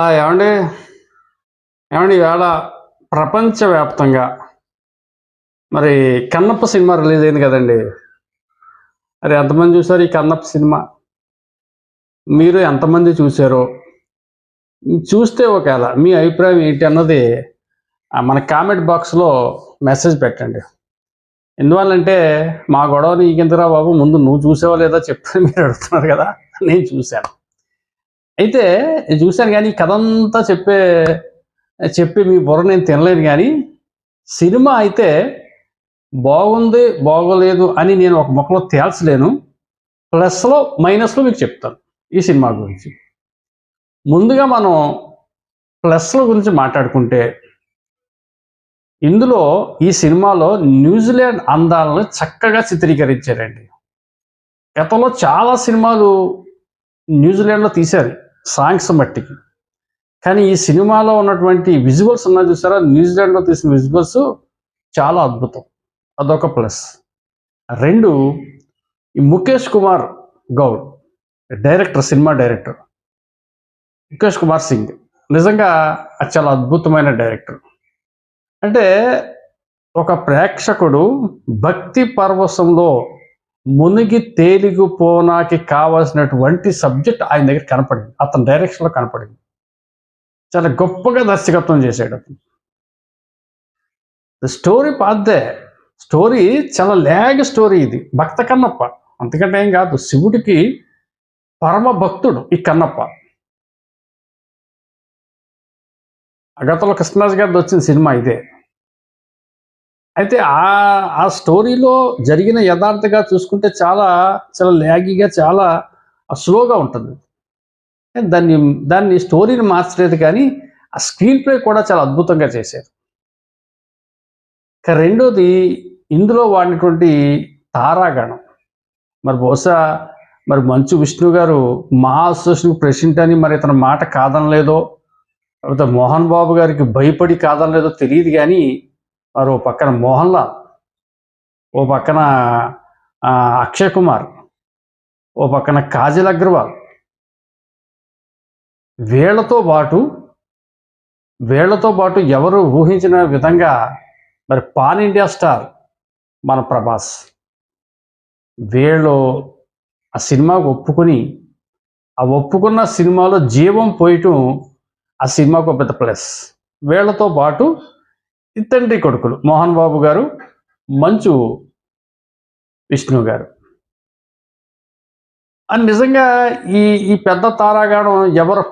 ఏమండి? ఏమండి ఇవాళ ప్రపంచవ్యాప్తంగా మరి కన్నప్ప సినిమా రిలీజ్ అయింది కదండి. మరి ఎంతమంది చూసారు ఈ కన్నప్ప సినిమా? మీరు ఎంతమంది చూసారో? చూస్తే ఒకవేళ మీ అభిప్రాయం ఏంటి అన్నది మన కామెంట్ బాక్స్లో మెసేజ్ పెట్టండి. ఎందువల్లంటే మా గొడవ నీకెందుకురా బాబు? ముందు నువ్వు చూసావా లేదా చెప్పని మీరు అడుగుతున్నారు కదా నేను చూశాను. అయితే చూశాను కానీ కథ అంతా చెప్పే చెప్పి మీ బుర్ర నేను తినలేను కానీ సినిమా అయితే బాగుంది బాగోలేదు అని నేను ఒక ముఖంలో తేల్చలేను. ప్లస్లో మైనస్లో మీకు చెప్తాను ఈ సినిమా గురించి. ముందుగా మనం ప్లస్ల గురించి మాట్లాడుకుంటే ఇందులో ఈ సినిమాలో న్యూజిలాండ్ అందాలను చక్కగా చిత్రీకరించారండి. గతంలో చాలా సినిమాలు న్యూజిలాండ్లో తీశారు. సాంగ్స్ మట్టికి. కానీ ఈ సినిమాలో ఉన్నటువంటి విజువల్స్ ఉన్నా చూసారా? న్యూజిలాండ్లో తీసిన విజువల్స్ చాలా అద్భుతం. అదొక ప్లస్. రెండు ఈ Mukesh Kumar Goud director cinema director. Mukesh Kumar Singh. నిజంగా అది చాలా అద్భుతమైన డైరెక్టర్. అంటే ఒక ప్రేక్షకుడు భక్తి పర్వసంలో మునిగి తేలిగిపోనాకి కావాల్సినటువంటి సబ్జెక్ట్ ఆయన దగ్గర కనపడింది. అతని డైరెక్షన్లో కనపడింది. చాలా గొప్పగా దర్శకత్వం చేశాడు అతను. స్టోరీ పాదే స్టోరీ చాలా లేగ స్టోరీ ఇది. భక్త కన్నప్ప అంతకంటే ఏం కాదు శివుడికి పరమ భక్తుడు ఈ కన్నప్ప. అగతలో కృష్ణరాజు గారిది వచ్చిన సినిమా ఇదే. అయితే ఆ ఆ స్టోరీలో జరిగిన యథార్థగా చూసుకుంటే చాలా చాలా ల్యాగీగా చాలా స్లోగా ఉంటుంది. దాన్ని దాన్ని స్టోరీని మార్చలేదు కానీ ఆ స్క్రీన్ ప్లే కూడా చాలా అద్భుతంగా చేశారు. రెండోది ఇందులో వాడినటువంటి తారాగణం. మరి బహుశా మరి మంచు విష్ణు గారు మా అసోసియేషన్ ప్రెసిడెంట్ అని మరి ఇతని మాట కాదనలేదో లేకపోతే మోహన్ బాబు గారికి భయపడి కాదనలేదో తెలియదు కానీ మరి ఓ పక్కన మోహన్ లాల్ ఓ పక్కన అక్షయ్ కుమార్ ఓ పక్కన కాజల్ అగ్రవాల్. వీళ్ళతో పాటు వీళ్ళతో పాటు ఎవరు ఊహించిన విధంగా మరి పాన్ ఇండియా స్టార్ మన ప్రభాస్. వీళ్ళు ఆ సినిమాకు ఒప్పుకొని ఆ ఒప్పుకున్న సినిమాలో జీవం పోయటం ఆ సినిమాకు పెద్ద ప్లస్. వీళ్ళతో పాటు తండ్రి కొడుకులు మోహన్ బాబు గారు మంచు విష్ణు గారు. అని నిజంగా ఈ ఈ పెద్ద తారాగాణం ఎవరు